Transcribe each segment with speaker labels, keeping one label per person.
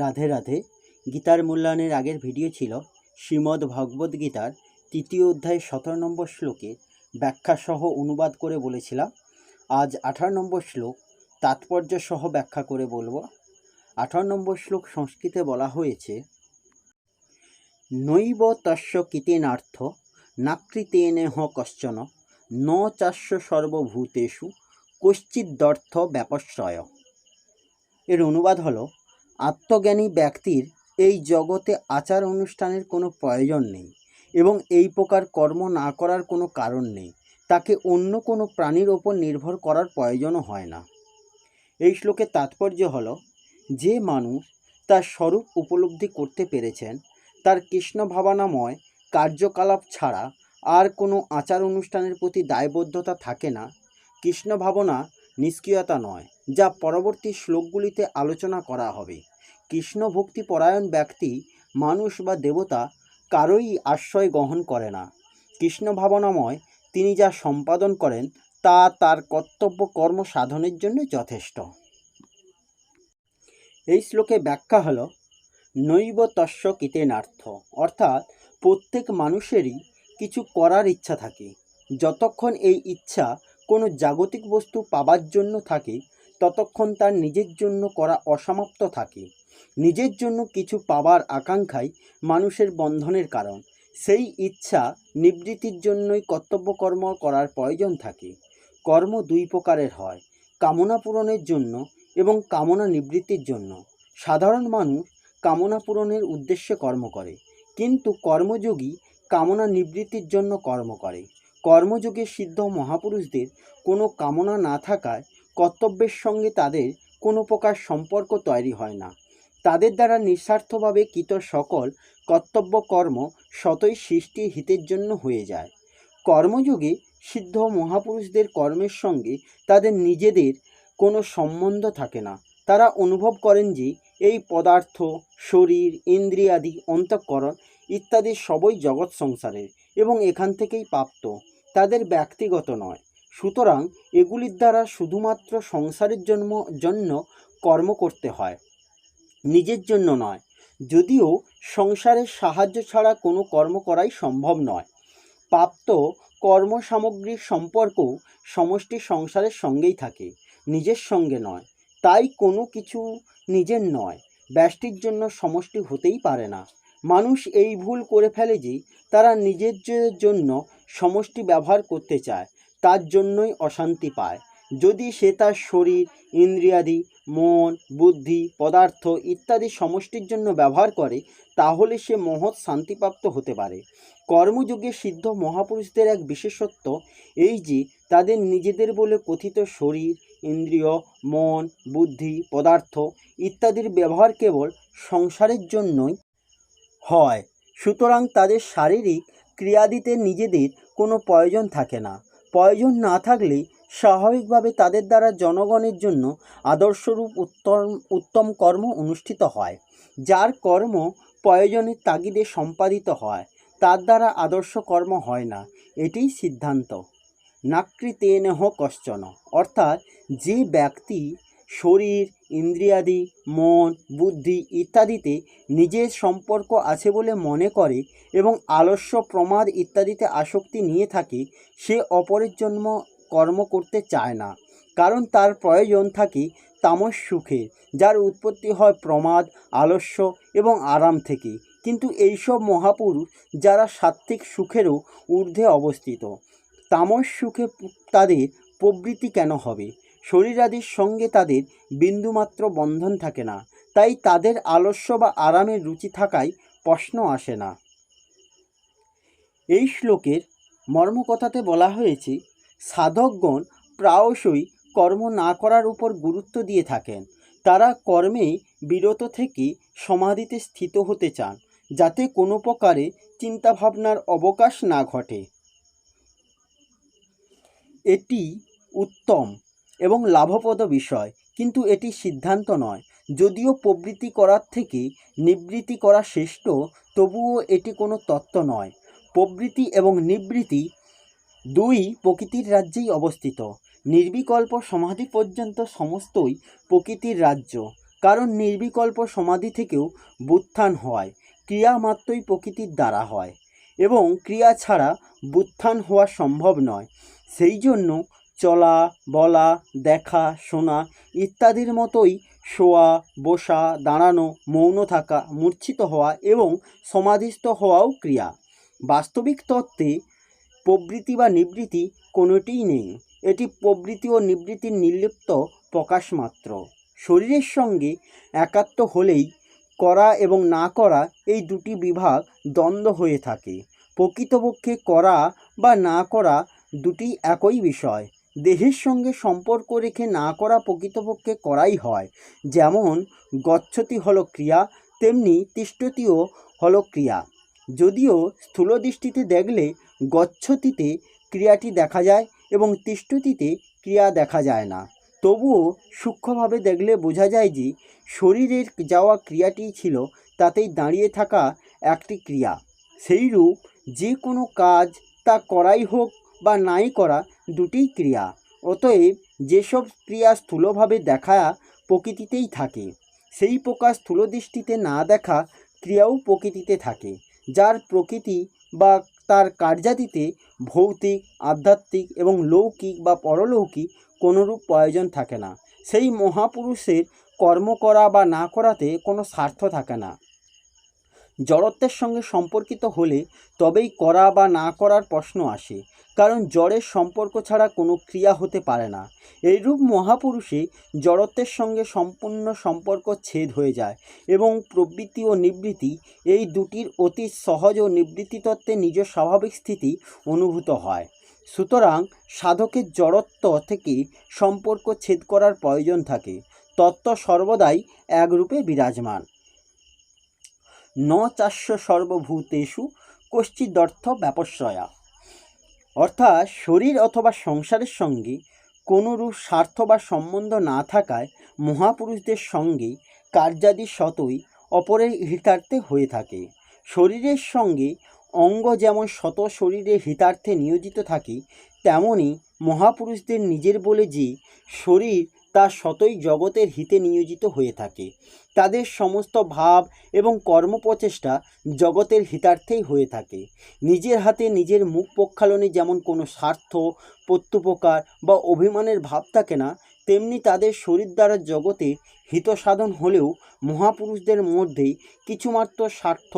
Speaker 1: রাধে রাধে। গীতার মূল্যায়নের আগের ভিডিও ছিল শ্রীমদ্ ভগবদ্ গীতার তৃতীয় অধ্যায় সতেরো নম্বর শ্লোকে ব্যাখ্যাসহ অনুবাদ করে বলেছিলাম। আজ আঠারো নম্বর শ্লোক তাৎপর্য সহ ব্যাখ্যা করে বলব। আঠারো নম্বর শ্লোক সংস্কৃতে বলা হয়েছে, নৈব তস্য কীতেনার্থ নাকৃতেনেহ কশ্চন, ন চাস্য সর্বভূতেষু কশ্চিদর্থ ব্যাপশ্রয়। এর অনুবাদ হলো আত্মজ্ঞানী ব্যক্তির এই জগতে আচার অনুষ্ঠানের কোনো প্রয়োজন নেই এবং এই প্রকার কর্ম না করার কোনো কারণ নেই। তাকে অন্য কোনো প্রাণীর ওপর নির্ভর করার প্রয়োজনও হয় না। এই শ্লোকের তাৎপর্য হল, যে মানুষ তার স্বরূপ উপলব্ধি করতে পেরেছেন, তার কৃষ্ণ ভাবনাময় কার্যকলাপ ছাড়া আর কোনো আচার অনুষ্ঠানের প্রতি দায়বদ্ধতা থাকে না। কৃষ্ণ ভাবনা নিষ্ক্রিয়তা নয়, যা পরবর্তী শ্লোকগুলিতে আলোচনা করা হবে। কৃষ্ণ ভক্তি পরায়ণ ব্যক্তি, মানুষ বা দেবতা কারোই আশ্রয় গ্রহণ করে না। কৃষ্ণ ভাবনাময়, তিনি যা সম্পাদন করেন, তা তার কর্তব্য কর্ম সাধনের জন্য যথেষ্ট। এই শ্লোকে ব্যাখ্যা হল, নৈব তস্য কীতেনার্থ অর্থাৎ প্রত্যেক মানুষেরই কিছু করার ইচ্ছা থাকে। যতক্ষণ এই ইচ্ছা কোনো জাগতিক বস্তু পাবার জন্য থাকে, ততক্ষণ তার নিজের জন্য করা অসমাপ্ত থাকে। নিজের জন্য কিছু পাবার আকাঙ্ক্ষাই মানুষের বন্ধনের কারণ। সেই ইচ্ছা নিবৃত্তির জন্যই কর্তব্যকর্ম করার প্রয়োজন থাকে। কর্ম দুই প্রকারের হয়, কামনা পূরণের জন্য এবং কামনা নিবৃত্তির জন্য। সাধারণ মানুষ কামনা পূরণের উদ্দেশ্যে কর্ম করে, কিন্তু কর্মযোগী কামনা নিবৃত্তির জন্য কর্ম করে। কর্মযোগে সিদ্ধ মহাপুরুষদের কোনো কামনা না থাকায় কর্তব্যের সঙ্গে তাদের কোনো প্রকার সম্পর্ক তৈরি হয় না। তাদের দ্বারা নিঃস্বার্থভাবে কৃত সকল কর্তব্য কর্ম সতই সৃষ্টি হিতের জন্য হয়ে যায়। কর্মযোগে সিদ্ধ মহাপুরুষদের কর্মের সঙ্গে তাদের নিজেদের কোনো সম্বন্ধ থাকে না। তারা অনুভব করেন যে এই পদার্থ, শরীর, ইন্দ্রিয়াদি, অন্তঃকরণ ইত্যাদি সবই জগৎ সংসারের এবং এখান থেকেই প্রাপ্ত। তাদের ব্যক্তিগত নয়। সুতরাং এগুলির দ্বারা শুধুমাত্র সংসারের জন্ম, জন্য কর্ম করতে হয়, নিজের জন্য নয়। যদিও সংসারের সাহায্য ছাড়া কোনো কর্ম করাই সম্ভব নয়। প্রাপ্ত কর্ম সামগ্রীর সম্পর্কও সমষ্টি সংসারের সঙ্গেই থাকে, নিজের সঙ্গে নয়। তাই কোনো কিছু নিজের নয়, ব্যষ্টির জন্য সমষ্টি হতেই পারে না। মানুষ এই ভুল করে ফেলে যে তারা নিজের জন্য সমষ্টি ব্যবহার করতে চায়, তার জন্যই অশান্তি পায়। যদি সে তার শরীর, ইন্দ্রিয়াদি, মন, বুদ্ধি, পদার্থ ইত্যাদি সমষ্টির জন্য ব্যবহার করে, তাহলে সে মহৎ শান্তিপ্রাপ্ত হতে পারে। কর্মযুগে সিদ্ধ মহাপুরুষদের এক বিশেষত্ব এই যে, তাদের নিজেদের বলে কথিত শরীর, ইন্দ্রিয়, মন, বুদ্ধি, পদার্থ ইত্যাদির ব্যবহার কেবল সংসারের জন্যই হয়। সুতরাং তাদের শারীরিক ক্রিয়াদিতে নিজেদের কোনো প্রয়োজন থাকে না। প্রয়োজন না থাকলে স্বাভাবিকভাবে তাদের দ্বারা জনগণের জন্য আদর্শরূপ উত্তম উত্তম কর্ম অনুষ্ঠিত হয়, যার কর্ম প্রয়োজনের তাগিদে সম্পাদিত হয়। তার দ্বারা আদর্শ কর্ম হয় না, এটিই সিদ্ধান্ত। নাকৃতেনহ কশ্চন। অর্থাৎ যে ব্যক্তি শরীর ইন্দ্রিয়াদি, মন, বুদ্ধি ইত্যাদিতে নিজের সম্পর্ক আছে বলে মনে করে এবং আলস্য, প্রমাদ ইত্যাদিতে আসক্তি নিয়ে থাকে, সে অপরের জন্য কর্ম করতে চায় না। কারণ তার প্রয়োজন থাকে তামস সুখের যার উৎপত্তি হয় প্রমাদ, আলস্য এবং আরাম থেকে। কিন্তু এইসব মহাপুরুষ যারা সাত্ত্বিক সুখেরও ঊর্ধ্বে অবস্থিত, তামস সুখে তাদের প্রবৃত্তি কেন হবে? শরীরাদির সঙ্গে তাদের বিন্দুমাত্র বন্ধন থাকে না, তাই তাদের আলস্য বা আরামের রুচি থাকায় প্রশ্ন আসে না। এই শ্লোকের মর্মকথাতে বলা হয়েছে, সাধকগণ প্রায়শই কর্ম না করার উপর গুরুত্ব দিয়ে থাকেন। তারা কর্মে বিরত থেকে সমাধিতে স্থিত হতে চান, যাতে কোনো প্রকারে চিন্তাভাবনার অবকাশ না ঘটে। এটি উত্তম। এবং লাভপ্রদ বিষয়। কিন্তু এটি সিদ্ধান্ত নয়। যদিও প্রবৃত্তি করার থেকে নিবৃত্তি করা শ্রেষ্ঠ, তবুও এটি কোনো তত্ত্ব নয়। প্রবৃত্তি এবং নিবৃত্তি দুই প্রকৃতির রাজ্যেই অবস্থিত। নির্বিকল্প সমাধি পর্যন্ত সমস্তই প্রকৃতির রাজ্য। কারণ নির্বিকল্প সমাধি থেকেও বুত্থান হয়, ক্রিয়া মাত্রই প্রকৃতির দ্বারা হয়। এবং ক্রিয়া ছাড়া বুত্থান হওয়া সম্ভব নয়। সেই জন্য চলা, বলা, দেখা, শোনা ইত্যাদির মতোই শোয়া, বসা, দাঁড়ানো, মৌন থাকা, মূর্ছিত হওয়া এবং সমাধিস্থ হওয়াও ক্রিয়া। বাস্তবিক তত্ত্বে প্রবৃত্তি বা নিবৃত্তি কোনোটিই নেই। এটি প্রবৃত্তি ও নিবৃত্তির নির্লিপ্ত প্রকাশ মাত্র। শরীরের সঙ্গে একাত্ম হলেই করা এবং না করা এই দুটি বিভাগ দ্বন্দ্ব হয়ে থাকে। প্রকৃতপক্ষে করা বা না করা দুটি একই বিষয়। দেহের সঙ্গে সম্পর্ক রেখে না করা প্রকৃতপক্ষে করাই হয়। যেমন, গচ্ছতি হলো ক্রিয়া তেমনি তিষ্ঠতিও হলো ক্রিয়া যদিও স্থূল দৃষ্টিতে দেখলে গচ্ছতিতে ক্রিয়াটি দেখা যায় এবং তিষ্ঠতিতে ক্রিয়া দেখা যায় না। তবুও সূক্ষ্মভাবে দেখলে বোঝা যায় যে শরীরের যাওয়া ক্রিয়াটি ছিল তাতেই দাঁড়িয়ে থাকা একটি ক্রিয়া। সেইরূপ যে কোনো কাজ তা করাই হোক বা নাই করা দুটিই ক্রিয়া। অতএব যেসব ক্রিয়া স্থূলভাবে দেখা প্রকৃতিতেই থাকে, সেই প্রকার স্থূল দৃষ্টিতে না দেখা ক্রিয়াও প্রকৃতিতে থাকে, যার প্রকৃতি বা তার কার্যাদিতে ভৌতিক, আধ্যাত্মিক এবং লৌকিক বা পরলৌকিক কোনোরূপ প্রয়োজন থাকে না। সেই মহাপুরুষের কর্ম করা বা না করাতে কোনো স্বার্থ থাকে না। জড়ত্বের সঙ্গে সম্পর্কিত হলে তবেই করা বা না করার প্রশ্ন আসে, কারণ জড়ের সম্পর্ক ছাড়া কোনো ক্রিয়া হতে পারে না। এইরূপ মহাপুরুষে জড়ত্বের সঙ্গে সম্পূর্ণ সম্পর্ক ছেদ হয়ে যায় এবং প্রবৃত্তি ও নিবৃত্তি এই দুটির অতি সহজ ও নিবৃত্তি তত্ত্বে নিজ স্বাভাবিক স্থিতি অনুভূত হয়। সুতরাং সাধকের জড়ত্ব থেকে সম্পর্ক ছেদ করার প্রয়োজন থাকে, তত্ত্ব সর্বদাই একরূপে বিরাজমান। ন চাস্য সর্বভূতেষু কশ্চিদর্থ ব্যাপস্বয়া অর্থাৎ শরীর অথবা সংসারের সঙ্গে কোনোরূপ স্বার্থ বা সম্বন্ধ না থাকায় মহাপুরুষদের সঙ্গে কার্যাদি শতই অপরের হিতার্থে হয়ে থাকে। শরীরের সঙ্গে অঙ্গ যেমন শত শরীরের হিতার্থে নিয়োজিত থাকে, তেমনি মহাপুরুষদের নিজের বলে যে শরীর তা শতই জগতের হিতে নিয়োজিত হয়ে থাকে। তাদের সমস্ত ভাব এবং কর্মপ্রচেষ্টা জগতের হিতার্থেই হয়ে থাকে। নিজের হাতে নিজের মুখ প্রক্ষালনে যেমন কোনো স্বার্থ, প্রত্যুপকার বা অভিমানের ভাব থাকে না, তেমনি তাদের শরীর দ্বারা জগতে হিত সাধন হলেও মহাপুরুষদের মধ্যেই কিছুমাত্র স্বার্থ,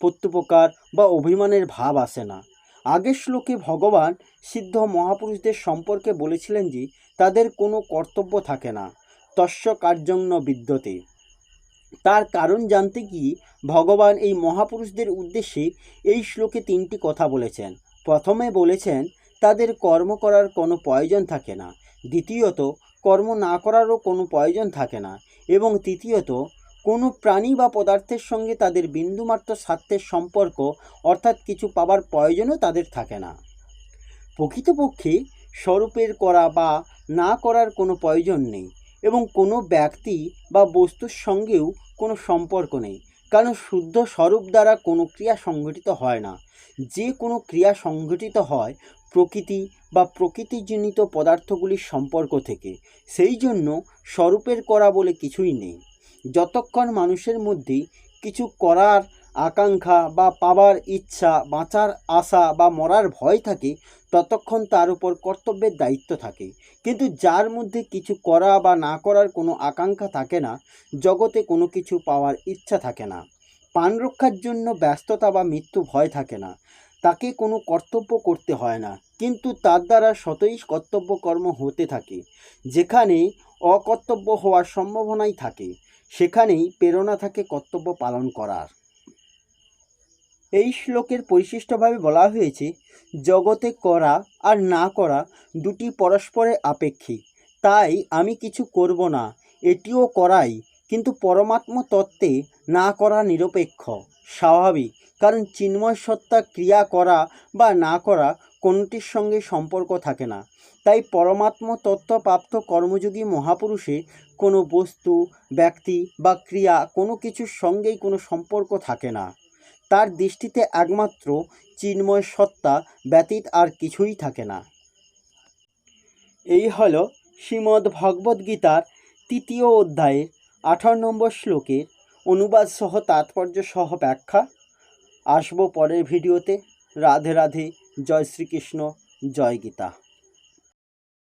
Speaker 1: প্রত্যুপকার বা অভিমানের ভাব আসে না। আগের শ্লোকে ভগবান সিদ্ধ মহাপুরুষদের সম্পর্কে বলেছিলেন যে, তাদের কোনো কর্তব্য থাকে না। তস্য কার্যং বিদ্যতে। তার কারণ জানতে গিয়ে ভগবান এই মহাপুরুষদের উদ্দেশ্যে এই শ্লোকে তিনটি কথা বলেছেন। প্রথমে বলেছেন, তাদের কর্ম করার কোনো প্রয়োজন থাকে না। দ্বিতীয়ত, কর্ম না করারও কোনো প্রয়োজন থাকে না। এবং তৃতীয়ত কোনো প্রাণী বা পদার্থের সঙ্গে তাদের বিন্দুমাত্র স্বার্থের সম্পর্ক, অর্থাৎ কিছু পাবার প্রয়োজনও তাদের থাকে না। প্রকৃতপক্ষে স্বরূপের করা বা না করার কোনো প্রয়োজন নেই এবং কোনো ব্যক্তি বা বস্তুর সঙ্গেও কোনো সম্পর্ক নেই, কারণ শুদ্ধ স্বরূপ দ্বারা কোনো ক্রিয়া সংঘটিত হয় না। যে কোনো ক্রিয়া সংঘটিত হয় প্রকৃতি বা প্রকৃতিজনিত পদার্থগুলির সম্পর্ক থেকে। সেই জন্য স্বরূপের করা বলে কিছুই নেই। যতক্ষণ মানুষের মধ্যে কিছু করার আকাঙ্ক্ষা বা পাবার ইচ্ছা, বাঁচার আশা বা মরার ভয় থাকে, ততক্ষণ তার উপর কর্তব্যের দায়িত্ব থাকে। কিন্তু যার মধ্যে কিছু করা বা না করার কোনো আকাঙ্ক্ষা থাকে না, জগতে কোনো কিছু পাওয়ার ইচ্ছা থাকে না। প্রাণ রক্ষার জন্য ব্যস্ততা বা মৃত্যু ভয় থাকে না। তাকে কোনো কর্তব্য করতে হয় না। কিন্তু তার দ্বারা শতই কর্তব্য কর্ম হতে থাকে, যেখানে অকর্তব্য হওয়ার সম্ভাবনাই থাকে। সেখানেই প্রেরণা থাকে কর্তব্য পালন করার। এই শ্লোকের পরিশিষ্টভাবে বলা হয়েছে, জগতে করা আর না করা দুটি পরস্পরের আপেক্ষিক। তাই আমি কিছু করব না, এটিও করাই, কিন্তু পরমাত্ম তত্ত্বে না করা নিরপেক্ষ, স্বাভাবিক, কারণ চিন্ময় সত্তা ক্রিয়া করা বা না করা কোনটির সঙ্গে সম্পর্ক থাকে না। তাই পরমাত্ম তত্ত্বপ্রাপ্ত কর্মযোগী মহাপুরুষে কোনো বস্তু, ব্যক্তি বা ক্রিয়া কোনো কিছুর সঙ্গেই কোনো সম্পর্ক থাকে না। তার দৃষ্টিতে একমাত্র চিন্ময় সত্তা ব্যতীত আর কিছুই থাকে না। এই হল শ্রীমদ্ ভগবদ্গীতার তৃতীয় অধ্যায়ের আঠারো নম্বর শ্লোকের অনুবাদ সহ তাৎপর্য সহ ব্যাখ্যা। আসব পরের ভিডিওতে। রাধে রাধে। জয় শ্রীকৃষ্ণ। জয় গীতা।